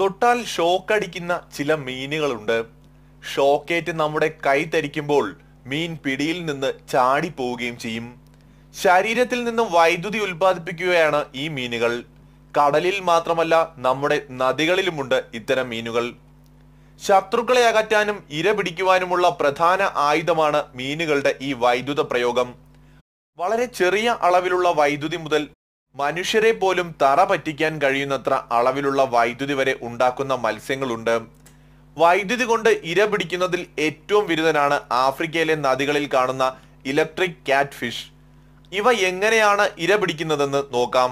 തൊട്ടാൽ ഷോക്കടിക്കുന്ന ചില മീനുകളുണ്ട്. ഷോക്കേറ്റ് നമ്മുടെ കൈ തരിക്കുമ്പോൾ മീൻ പിടിയിൽ നിന്ന് ചാടി പോവുകയും ചെയ്യും. ശരീരത്തിൽ നിന്നും വൈദ്യുതി ഉൽപ്പാദിപ്പിക്കുകയാണ് ഈ മീനുകൾ. കടലിൽ മാത്രമല്ല നമ്മുടെ നദികളിലുമുണ്ട് ഇത്തരം മീനുകൾ. ശത്രുക്കളെ അകറ്റാനും ഇര പിടിക്കുവാനുമുള്ള പ്രധാന ആയുധമാണ് മീനുകളുടെ ഈ വൈദ്യുത പ്രയോഗം. വളരെ ചെറിയ അളവിലുള്ള വൈദ്യുതി മുതൽ മനുഷ്യരെ പോലും തറ പറ്റിക്കാൻ കഴിയുന്നത്ര അളവിലുള്ള വൈദ്യുതി വരെ ഉണ്ടാക്കുന്ന മത്സ്യങ്ങളുണ്ട്. വൈദ്യുതി കൊണ്ട് ഇര പിടിക്കുന്നതിൽ ഏറ്റവും വിരുദ്ധനാണ് ആഫ്രിക്കയിലെ നദികളിൽ കാണുന്ന ഇലക്ട്രിക് കാറ്റ് ഫിഷ്. ഇവ എങ്ങനെയാണ് ഇര പിടിക്കുന്നതെന്ന് നോക്കാം.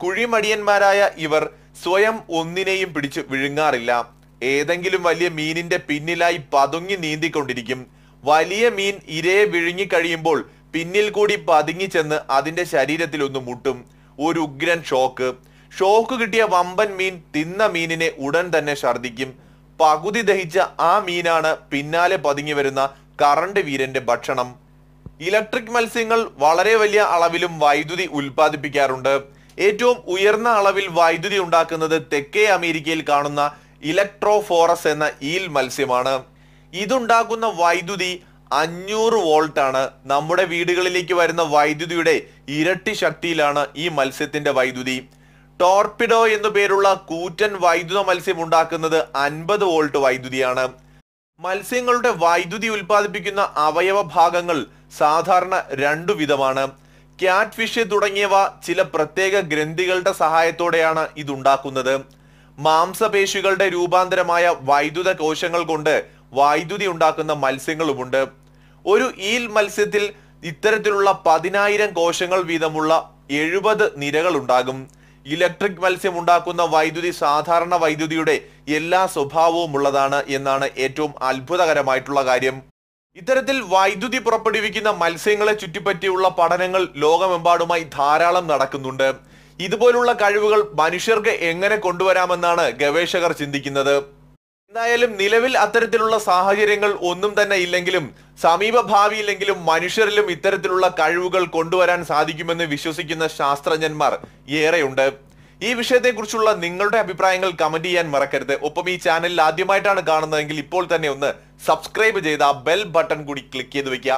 കുഴിമടിയന്മാരായ ഇവർ സ്വയം ഒന്നിനെയും പിടിച്ച് വിഴുങ്ങാറില്ല. ഏതെങ്കിലും വലിയ മീനിന്റെ പിന്നിലായി പതുങ്ങി നീന്തിക്കൊണ്ടിരിക്കും. വലിയ മീൻ ഇരയെ വിഴുങ്ങി കഴിയുമ്പോൾ പിന്നിൽ കൂടി പതുങ്ങി ചെന്ന് അതിന്റെ ശരീരത്തിൽ ഒന്ന് മുട്ടും. ഒരു ഉഗ്രൻ ഷോക്ക്. ഷോക്ക് കിട്ടിയ വമ്പൻ മീൻ തിന്ന മീനിനെ ഉടൻ തന്നെ ഛർദിക്കും പകുതി ദഹിച്ച ആ മീനാണ് പിന്നാലെ പതുങ്ങി വരുന്ന കറണ്ട് വീരന്റെ ഭക്ഷണം. ഇലക്ട്രിക് മത്സ്യങ്ങൾ വളരെ വലിയ അളവിലും വൈദ്യുതി ഉൽപ്പാദിപ്പിക്കാറുണ്ട്. ഏറ്റവും ഉയർന്ന അളവിൽ വൈദ്യുതി ഉണ്ടാക്കുന്നത് തെക്കേ അമേരിക്കയിൽ കാണുന്ന ഇലക്ട്രോഫോറസ് എന്ന ഈൽ മത്സ്യമാണ്. ഇതുണ്ടാക്കുന്ന വൈദ്യുതി അഞ്ഞൂറ് വോൾട്ടാണ് നമ്മുടെ വീടുകളിലേക്ക് വരുന്ന വൈദ്യുതിയുടെ ഇരട്ടി ശക്തിയിലാണ് ഈ മത്സ്യത്തിന്റെ വൈദ്യുതി. ടോർപിഡോ എന്നു പേരുള്ള കൂറ്റൻ വൈദ്യുത മത്സ്യം ഉണ്ടാക്കുന്നത് അൻപത് വോൾട്ട് വൈദ്യുതിയാണ്. മത്സ്യങ്ങളുടെ വൈദ്യുതി ഉൽപ്പാദിപ്പിക്കുന്ന അവയവ ഭാഗങ്ങൾ സാധാരണ രണ്ടു വിധമാണ്. ക്യാറ്റ് ഫിഷ് തുടങ്ങിയവ ചില പ്രത്യേക ഗ്രന്ഥികളുടെ സഹായത്തോടെയാണ് ഇതുണ്ടാക്കുന്നത്. മാംസപേശികളുടെ രൂപാന്തരമായ വൈദ്യുത കോശങ്ങൾ കൊണ്ട് വൈദ്യുതി ഉണ്ടാക്കുന്ന മത്സ്യങ്ങളുമുണ്ട്. ഒരു ഈൽ മത്സ്യത്തിൽ ഇത്തരത്തിലുള്ള പതിനായിരം കോശങ്ങൾ വീതമുള്ള എഴുപത് നിരകൾ ഉണ്ടാകും. ഇലക്ട്രിക് മത്സ്യം ഉണ്ടാക്കുന്ന വൈദ്യുതി സാധാരണ വൈദ്യുതിയുടെ എല്ലാ സ്വഭാവവും ഉള്ളതാണ് എന്നാണ് ഏറ്റവും അത്ഭുതകരമായിട്ടുള്ള കാര്യം. ഇത്തരത്തിൽ വൈദ്യുതി പുറപ്പെടുവിക്കുന്ന മത്സ്യങ്ങളെ ചുറ്റിപ്പറ്റിയുള്ള പഠനങ്ങൾ ലോകമെമ്പാടുമായി ധാരാളം നടക്കുന്നുണ്ട്. ഇതുപോലുള്ള കഴിവുകൾ മനുഷ്യർക്ക് എങ്ങനെ കൊണ്ടുവരാമെന്നാണ് ഗവേഷകർ ചിന്തിക്കുന്നത്. എന്തായാലും നിലവിൽ അത്തരത്തിലുള്ള സാഹചര്യങ്ങൾ ഒന്നും തന്നെ ഇല്ലെങ്കിലും സമീപ ഭാവിയിലെങ്കിലും മനുഷ്യരിലും ഇത്തരത്തിലുള്ള കഴിവുകൾ കൊണ്ടുവരാൻ സാധിക്കുമെന്ന് വിശ്വസിക്കുന്ന ശാസ്ത്രജ്ഞന്മാർ ഏറെയുണ്ട്. ഈ വിഷയത്തെക്കുറിച്ചുള്ള നിങ്ങളുടെ അഭിപ്രായങ്ങൾ കമന്റ് ചെയ്യാൻ മറക്കരുത്. ഒപ്പം ഈ ചാനലിൽ ആദ്യമായിട്ടാണ് കാണുന്നതെങ്കിൽ ഇപ്പോൾ തന്നെ ഒന്ന് സബ്സ്ക്രൈബ് ചെയ്ത് ബെൽ ബട്ടൺ കൂടി ക്ലിക്ക് ചെയ്ത് വെക്കുക.